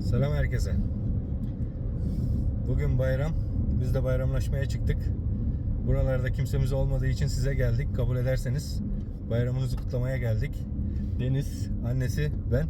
Selam herkese. Bugün bayram. Biz de bayramlaşmaya çıktık. Buralarda kimsemiz olmadığı için size geldik. Kabul ederseniz bayramınızı kutlamaya geldik. Deniz, annesi, ben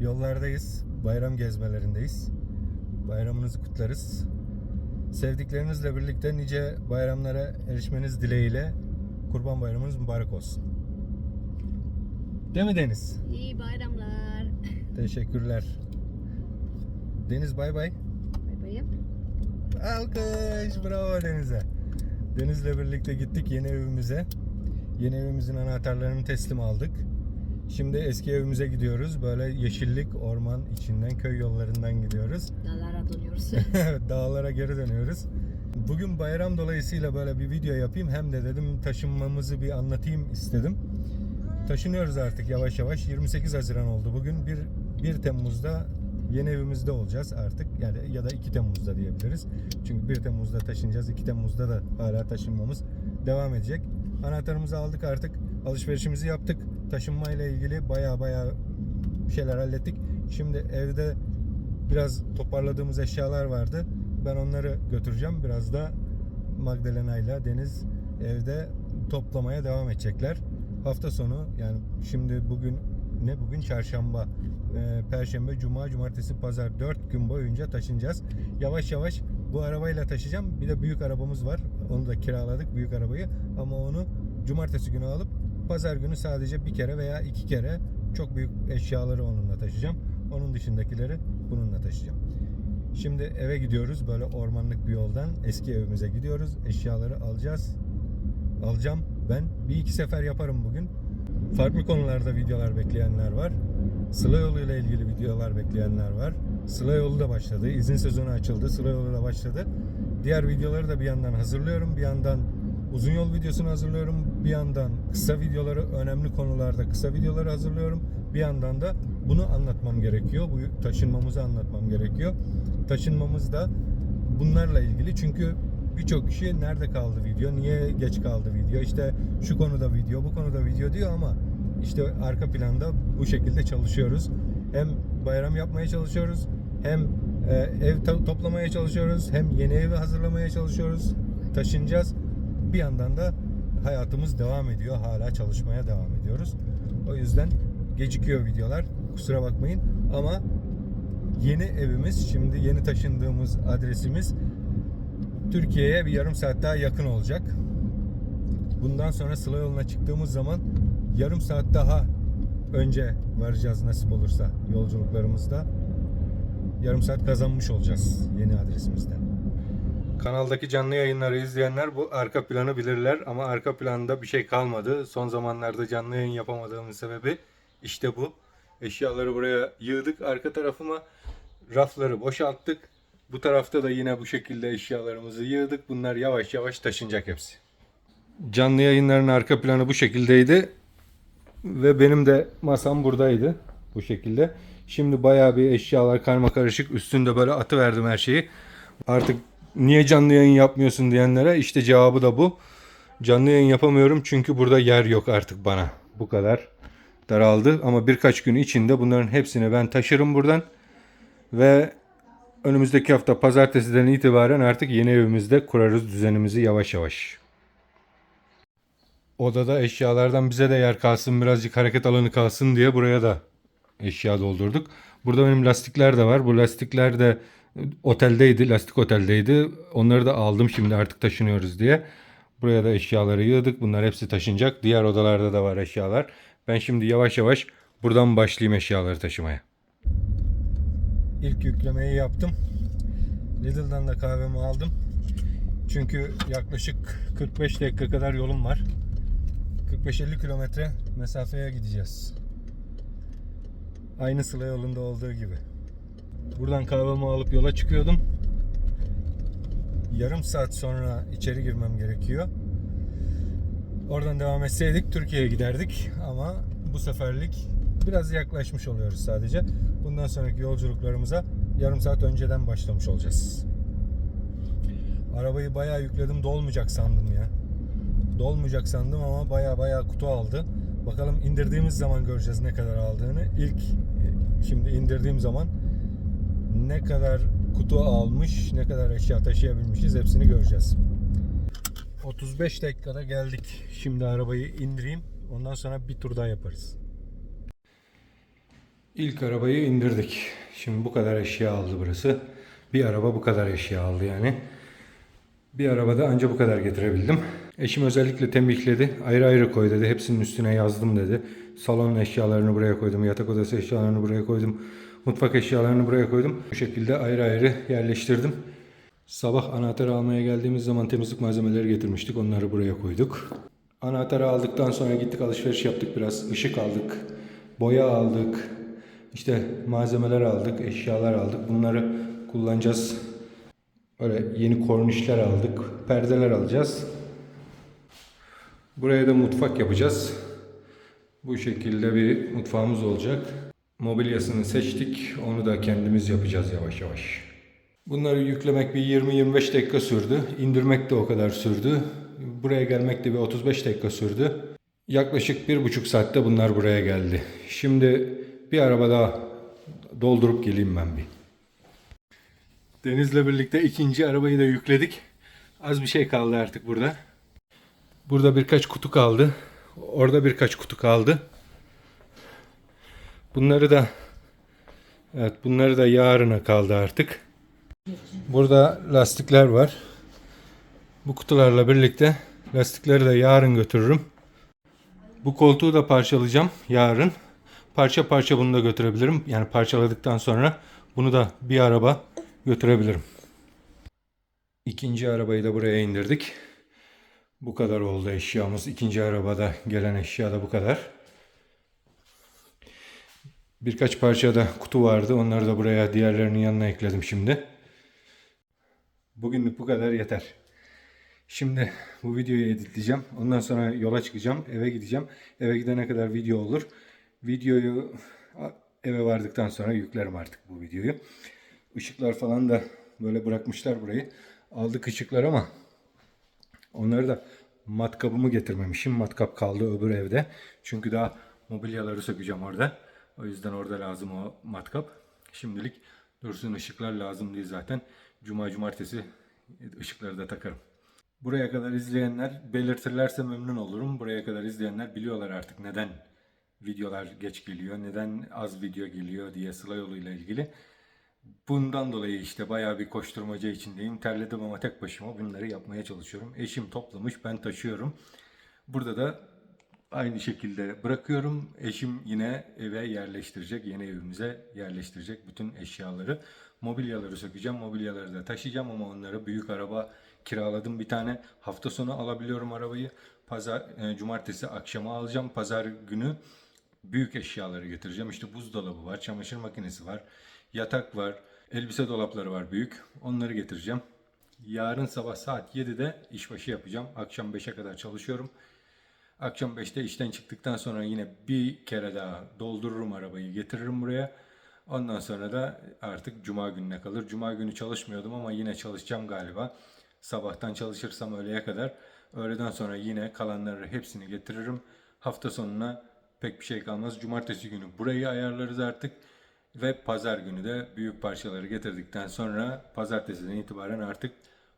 yollardayız. Bayram gezmelerindeyiz. Bayramınızı kutlarız. Sevdiklerinizle birlikte nice bayramlara erişmeniz dileğiyle Kurban Bayramınız mübarek olsun. Değil mi Deniz? İyi bayramlar. Teşekkürler. Deniz bay bay. Bay bayım. Alkış bravo Deniz'e. Deniz'le birlikte gittik yeni evimize. Yeni evimizin anahtarlarını teslim aldık. Şimdi eski evimize gidiyoruz. Böyle yeşillik, orman içinden, köy yollarından gidiyoruz. Dağlara dönüyoruz. Dağlara geri dönüyoruz. Bugün bayram dolayısıyla böyle bir video yapayım. Hem de dedim taşınmamızı bir anlatayım istedim. Taşınıyoruz artık yavaş yavaş. 28 Haziran oldu bugün. 1, 1 Temmuz'da yeni evimizde olacağız artık. Yani ya da 2 Temmuz'da diyebiliriz. Çünkü 1 Temmuz'da taşınacağız. 2 Temmuz'da da hala taşınmamız devam edecek. Anahtarımızı aldık artık. Alışverişimizi yaptık. Taşınma ile ilgili baya baya şeyler hallettik. Şimdi evde biraz toparladığımız eşyalar vardı. Ben onları götüreceğim. Biraz da Magdalena ile Deniz evde toplamaya devam edecekler. Hafta sonu yani şimdi bugün ne bugün çarşamba, Ee, perşembe, cuma, cumartesi, pazar 4 gün boyunca taşınacağız. Yavaş yavaş bu arabayla taşıyacağım. Bir de büyük arabamız var. Onu da kiraladık büyük arabayı. Ama onu cumartesi günü alıp pazar günü sadece bir kere veya iki kere çok büyük eşyaları onunla taşıyacağım. Onun dışındakileri bununla taşıyacağım. Şimdi eve gidiyoruz böyle ormanlık bir yoldan eski evimize gidiyoruz. Eşyaları alacağız. Alacağım ben. Bir iki sefer yaparım bugün. Farklı konularda videolar bekleyenler var. Sıla yolu ile ilgili videolar bekleyenler var. Sıla yolu da başladı. İzin sezonu açıldı. Sıla yolu da başladı. Diğer videoları da bir yandan hazırlıyorum. Bir yandan uzun yol videosunu hazırlıyorum. Bir yandan kısa videoları, önemli konularda kısa videoları hazırlıyorum. Bir yandan da bunu anlatmam gerekiyor. Bu taşınmamızı anlatmam gerekiyor. Taşınmamız da bunlarla ilgili. Çünkü birçok kişi nerede kaldı video, niye geç kaldı video, işte şu konuda video, bu konuda video diyor ama işte arka planda bu şekilde çalışıyoruz. Hem bayram yapmaya çalışıyoruz, hem e, ev to- toplamaya çalışıyoruz, hem yeni evi hazırlamaya çalışıyoruz. Taşınacağız. Bir yandan da hayatımız devam ediyor. Hala çalışmaya devam ediyoruz. O yüzden gecikiyor videolar. Kusura bakmayın ama yeni evimiz, şimdi yeni taşındığımız adresimiz Türkiye'ye bir yarım saat daha yakın olacak. Bundan sonra Sıla yoluna çıktığımız zaman yarım saat daha önce varacağız nasip olursa yolculuklarımızda. Yarım saat kazanmış olacağız yeni adresimizden. Kanaldaki canlı yayınları izleyenler bu arka planı bilirler ama arka planda bir şey kalmadı. Son zamanlarda canlı yayın yapamadığımın sebebi işte bu. Eşyaları buraya yığdık. Arka tarafıma rafları boşalttık. Bu tarafta da yine bu şekilde eşyalarımızı yığdık. Bunlar yavaş yavaş taşınacak hepsi. Canlı yayınların arka planı bu şekildeydi. Ve benim de masam buradaydı. Bu şekilde. Şimdi bayağı bir eşyalar karma karışık. Üstünde böyle atı verdim her şeyi. Artık niye canlı yayın yapmıyorsun diyenlere işte cevabı da bu. Canlı yayın yapamıyorum çünkü burada yer yok artık bana. Bu kadar daraldı ama birkaç gün içinde bunların hepsini ben taşırım buradan. Ve önümüzdeki hafta pazartesiden itibaren artık yeni evimizde kurarız düzenimizi yavaş yavaş. Odada eşyalardan bize de yer kalsın birazcık hareket alanı kalsın diye buraya da eşya doldurduk. Burada benim lastikler de var. Bu lastikler de oteldeydi, lastik oteldeydi. Onları da aldım şimdi artık taşınıyoruz diye. Buraya da eşyaları yığdık. Bunlar hepsi taşınacak. Diğer odalarda da var eşyalar. Ben şimdi yavaş yavaş buradan başlayayım eşyaları taşımaya. İlk yüklemeyi yaptım. Lidl'dan da kahvemi aldım. Çünkü yaklaşık 45 dakika kadar yolum var. 45-50 kilometre mesafeye gideceğiz. Aynı Sıla yolunda olduğu gibi. Buradan kahvemi alıp yola çıkıyordum. Yarım saat sonra içeri girmem gerekiyor. Oradan devam etseydik Türkiye'ye giderdik ama bu seferlik biraz yaklaşmış oluyoruz sadece. Bundan sonraki yolculuklarımıza yarım saat önceden başlamış olacağız. Arabayı bayağı yükledim dolmayacak sandım ya. Dolmayacak sandım ama bayağı bayağı kutu aldı. Bakalım indirdiğimiz zaman göreceğiz ne kadar aldığını. İlk e, şimdi indirdiğim zaman ne kadar kutu almış, ne kadar eşya taşıyabilmişiz hepsini göreceğiz. 35 dakikada geldik. Şimdi arabayı indireyim. Ondan sonra bir tur daha yaparız. İlk arabayı indirdik. Şimdi bu kadar eşya aldı burası. Bir araba bu kadar eşya aldı yani. Bir arabada anca bu kadar getirebildim. Eşim özellikle tembihledi. Ayrı ayrı koy dedi. Hepsinin üstüne yazdım dedi. Salon eşyalarını buraya koydum. Yatak odası eşyalarını buraya koydum. Mutfak eşyalarını buraya koydum. Bu şekilde ayrı ayrı yerleştirdim. Sabah anahtarı almaya geldiğimiz zaman temizlik malzemeleri getirmiştik. Onları buraya koyduk. Anahtarı aldıktan sonra gittik alışveriş yaptık biraz. Işık aldık. Boya aldık. İşte malzemeler aldık. Eşyalar aldık. Bunları kullanacağız. Böyle yeni kornişler aldık. Perdeler alacağız. Buraya da mutfak yapacağız. Bu şekilde bir mutfağımız olacak. Mobilyasını seçtik. Onu da kendimiz yapacağız yavaş yavaş. Bunları yüklemek bir 20-25 dakika sürdü. İndirmek de o kadar sürdü. Buraya gelmek de bir 35 dakika sürdü. Yaklaşık bir buçuk saatte bunlar buraya geldi. Şimdi bir araba daha doldurup geleyim ben bir. Deniz'le birlikte ikinci arabayı da yükledik. Az bir şey kaldı artık burada. Burada birkaç kutu kaldı. Orada birkaç kutu kaldı. Bunları da Evet bunları da yarına kaldı artık. Burada lastikler var. Bu kutularla birlikte lastikleri de yarın götürürüm. Bu koltuğu da parçalayacağım yarın. Parça parça bunu da götürebilirim. Yani parçaladıktan sonra bunu da bir araba götürebilirim. İkinci arabayı da buraya indirdik. Bu kadar oldu eşyamız. İkinci arabada gelen eşya da bu kadar. Birkaç parça da kutu vardı. Onları da buraya diğerlerinin yanına ekledim şimdi. Bugünlük bu kadar yeter. Şimdi bu videoyu editleyeceğim. Ondan sonra yola çıkacağım. Eve gideceğim. Eve gidene kadar video olur. Videoyu eve vardıktan sonra yüklerim artık bu videoyu. Işıklar falan da böyle bırakmışlar burayı. Aldık ışıklar ama onları da matkabımı getirmemişim. Matkap kaldı öbür evde. Çünkü daha mobilyaları sökeceğim orada. O yüzden orada lazım o matkap. Şimdilik dursun ışıklar lazım değil zaten. Cuma cumartesi ışıkları da takarım. Buraya kadar izleyenler belirtirlerse memnun olurum. Buraya kadar izleyenler biliyorlar artık neden videolar geç geliyor, neden az video geliyor diye Sıla yoluyla ilgili. Bundan dolayı işte bayağı bir koşturmaca içindeyim. Terledim ama tek başıma bunları yapmaya çalışıyorum. Eşim toplamış, ben taşıyorum. Burada da aynı şekilde bırakıyorum. Eşim yine eve yerleştirecek, yeni evimize yerleştirecek bütün eşyaları. Mobilyaları sökeceğim, mobilyaları da taşıyacağım ama onları büyük araba kiraladım bir tane. Hafta sonu alabiliyorum arabayı. Pazar, e, cumartesi akşama alacağım. Pazar günü büyük eşyaları getireceğim. İşte buzdolabı var, çamaşır makinesi var, yatak var, elbise dolapları var büyük. Onları getireceğim. Yarın sabah saat 7'de işbaşı yapacağım. Akşam 5'e kadar çalışıyorum. Akşam 5'te işten çıktıktan sonra yine bir kere daha doldururum arabayı getiririm buraya. Ondan sonra da artık cuma gününe kalır. Cuma günü çalışmıyordum ama yine çalışacağım galiba. Sabahtan çalışırsam öğleye kadar. Öğleden sonra yine kalanları hepsini getiririm. Hafta sonuna pek bir şey kalmaz. Cumartesi günü burayı ayarlarız artık. Ve pazar günü de büyük parçaları getirdikten sonra pazartesiden itibaren artık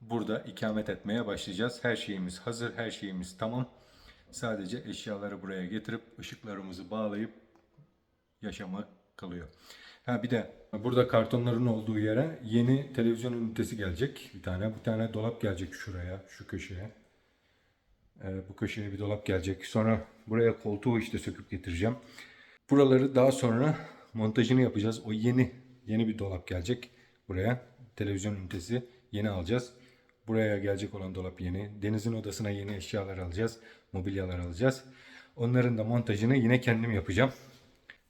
burada ikamet etmeye başlayacağız. Her şeyimiz hazır, her şeyimiz tamam. Sadece eşyaları buraya getirip ışıklarımızı bağlayıp yaşamak kalıyor. Ha bir de burada kartonların olduğu yere yeni televizyon ünitesi gelecek. Bir tane, bir tane dolap gelecek şuraya, şu köşeye. Ee, bu köşeye bir dolap gelecek. Sonra buraya koltuğu işte söküp getireceğim. Buraları daha sonra montajını yapacağız. O yeni yeni bir dolap gelecek buraya. Televizyon ünitesi yeni alacağız. Buraya gelecek olan dolap yeni. Deniz'in odasına yeni eşyalar alacağız. Mobilyalar alacağız. Onların da montajını yine kendim yapacağım.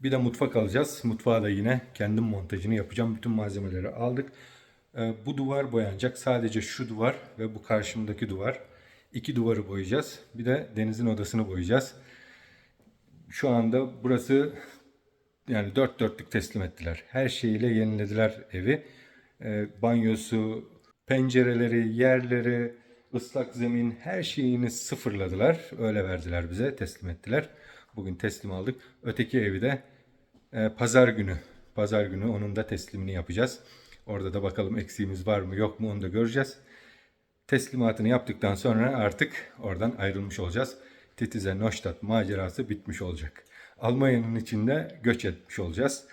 Bir de mutfak alacağız. Mutfağa da yine kendim montajını yapacağım. Bütün malzemeleri aldık. Ee, bu duvar boyanacak. Sadece şu duvar ve bu karşımdaki duvar. İki duvarı boyayacağız. Bir de Deniz'in odasını boyayacağız. Şu anda burası yani dört dörtlük teslim ettiler. Her şeyiyle yenilediler evi. Ee, banyosu, pencereleri, yerleri, ıslak zemin her şeyini sıfırladılar. Öyle verdiler bize, teslim ettiler. Bugün teslim aldık. Öteki evi de e, pazar günü Pazar günü onun da teslimini yapacağız. Orada da bakalım eksiğimiz var mı yok mu onu da göreceğiz. Teslimatını yaptıktan sonra artık oradan ayrılmış olacağız. Titize Neustadt macerası bitmiş olacak. Almanya'nın içinde göç etmiş olacağız.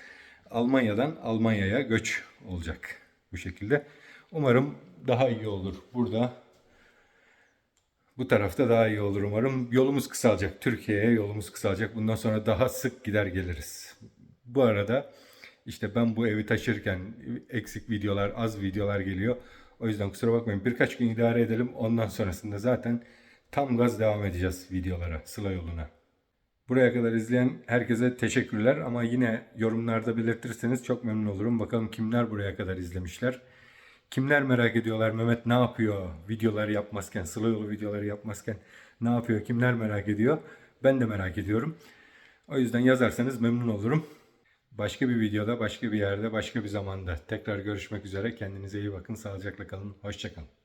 Almanya'dan Almanya'ya göç olacak bu şekilde. Umarım daha iyi olur. Burada bu tarafta daha iyi olur umarım. Yolumuz kısalacak. Türkiye'ye yolumuz kısalacak. Bundan sonra daha sık gider geliriz. Bu arada işte ben bu evi taşırken eksik videolar, az videolar geliyor. O yüzden kusura bakmayın. Birkaç gün idare edelim. Ondan sonrasında zaten tam gaz devam edeceğiz videolara, Sıla yoluna. Buraya kadar izleyen herkese teşekkürler ama yine yorumlarda belirtirseniz çok memnun olurum. Bakalım kimler buraya kadar izlemişler. Kimler merak ediyorlar Mehmet ne yapıyor videoları yapmazken, Sıla yolu videoları yapmazken ne yapıyor, kimler merak ediyor. Ben de merak ediyorum. O yüzden yazarsanız memnun olurum. Başka bir videoda, başka bir yerde, başka bir zamanda tekrar görüşmek üzere. Kendinize iyi bakın, sağlıcakla kalın, hoşçakalın.